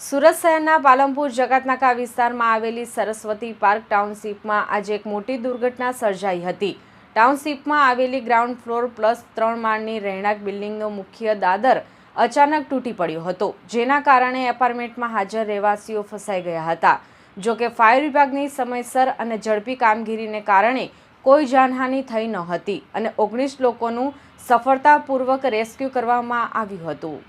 સુરત શહેરના પાલમપુર જગતનાકા વિસ્તારમાં આવેલી સરસ્વતી પાર્ક ટાઉનશીપમાં આજે એક મોટી દુર્ઘટના સર્જાઈ હતી. ટાઉનશીપમાં આવેલી ગ્રાઉન્ડ ફ્લોર પ્લસ ત્રણ માળની રહેણાંક બિલ્ડિંગનો મુખ્ય દાદર અચાનક તૂટી પડ્યો હતો, જેના કારણે એપાર્ટમેન્ટમાં હાજર રહેવાસીઓ ફસાઈ ગયા હતા. જો કે ફાયર વિભાગની સમયસર અને ઝડપી કામગીરીને કારણે કોઈ જાનહાનિ થઈ ન હતી અને ઓગણીસ લોકોનું સફળતાપૂર્વક રેસ્ક્યુ કરવામાં આવ્યું હતું.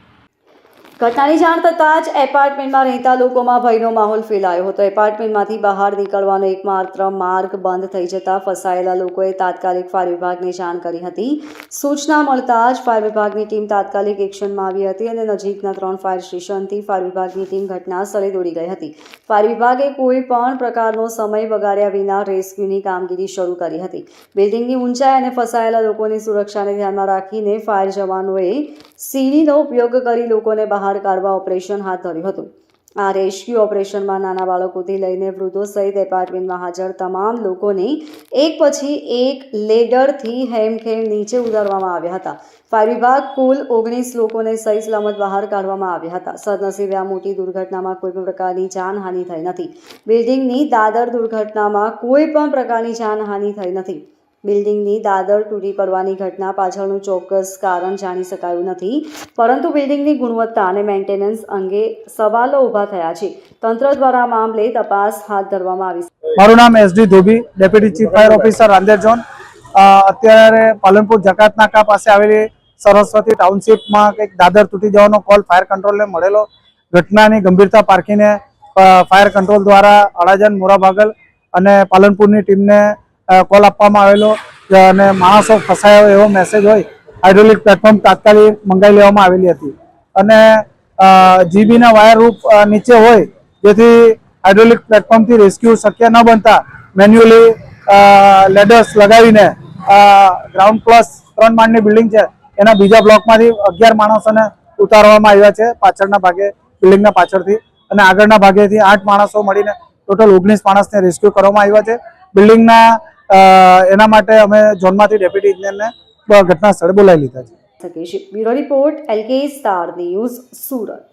ઘટનાની જાણ થતાં જ એપાર્ટમેન્ટમાં રહેતા લોકોમાં ભયનો માહોલ ફેલાયો હતો. એપાર્ટમેન્ટમાંથી બહાર નીકળવાનો એકમાત્ર માર્ગ બંધ થઈ જતા ફસાયેલા લોકોએ તાત્કાલિક ફાયર વિભાગને જાણ કરી હતી. સૂચના મળતા જ ફાયર વિભાગની ટીમ તાત્કાલિક એક્શનમાં આવી હતી અને નજીકના ત્રણ ફાયર સ્ટેશનથી ફાયર વિભાગની ટીમ ઘટના સ્થળે દોડી ગઈ હતી. ફાયર વિભાગે કોઈ પણ પ્રકારનો સમય બગાડ્યા વિના રેસ્ક્યુની કામગીરી શરૂ કરી હતી. બિલ્ડિંગની ઊંચાઈ અને ફસાયેલા લોકોની સુરક્ષાને ધ્યાનમાં રાખીને ફાયર જવાનોએ સીડીનો ઉપયોગ કરી લોકોને બહાર કાઢવા ઓપરેશન હાથ ધર્યું હતું. આ રેસ્ક્યુ ઓપરેશનમાં નાના બાળકોથી લઈને વૃદ્ધો સહિત એપાર્ટમેન્ટમાં હાજર તમામ લોકોને એક પછી એક લેડરથી હેમખેમ નીચે ઉતારવામાં આવ્યા હતા. ફાયર વિભાગ કુલ ઓગણીસ લોકોને સહી સલામત બહાર કાઢવામાં આવ્યા હતા. સદનસીબે આ મોટી દુર્ઘટનામાં કોઈ પણ પ્રકારની જાનહાનિ થઈ નથી. બિલ્ડિંગની દાદર દુર્ઘટનામાં કોઈ પણ પ્રકારની જાનહાનિ થઈ નથી. બિલ્ડિંગની દાદર તૂટી પડવાની ઘટના પાછળનું ચોક્કસ કારણ જાણી શકાયું નથી. પરંતુ બિલ્ડિંગની ગુણવત્તા અને મેન્ટેનન્સ અંગે સવાલો ઊભા થયા છે. તંત્ર દ્વારા મામલે તપાસ હાથ ધરવામાં આવી છે. મારું નામ SD Dhobi, deputy chief fire officer Rander zone. અત્યારે પાલનપુર જકાત નાકા પાસે આવેલી સરસ્વતી ટાઉનશીપમાં કંઈક દાદર તૂટી જવાનો કોલ ફાયર કંટ્રોલને મળેલો. ઘટનાની ગંભીરતા પારખીને ફાયર કંટ્રોલ દ્વારા અડાજણ મોરાભાગલ અને પાલનપુરની ટીમને કોલ આપવામાં આવેલો અને માણસો ફસાયો એવો મેસેજ હોય હાઇડ્રોલિક પ્લેટફોર્મ તાત્કાલિક મંગાવી લેવામાં આવેલી હતી. અને જીબીના વાયર રૂપ નીચે હોય, જેથી હાઇડ્રોલિક પ્લેટફોર્મથી રેસ્ક્યુ શક્ય ન બનતા મેન્યુઅલી લેડર્સ લગાવીને ગ્રાઉન્ડ પ્લસ ત્રણ માળની બિલ્ડિંગ છે, એના બીજા બ્લોકમાંથી અગિયાર માણસોને ઉતારવામાં આવ્યા છે, પાછળના ભાગે બિલ્ડિંગના પાછળથી. અને આગળના ભાગેથી આઠ માણસો મળીને ટોટલ ઓગણીસ માણસને રેસ્ક્યુ કરવામાં આવ્યા છે. બિલ્ડિંગના એના માટે અમે ઝોનમાંથી ડેપ્યુટી ઇજનેરને ઘટના સ્થળે બોલાવી લીધા છે. Bureau report, LK star news, Surat.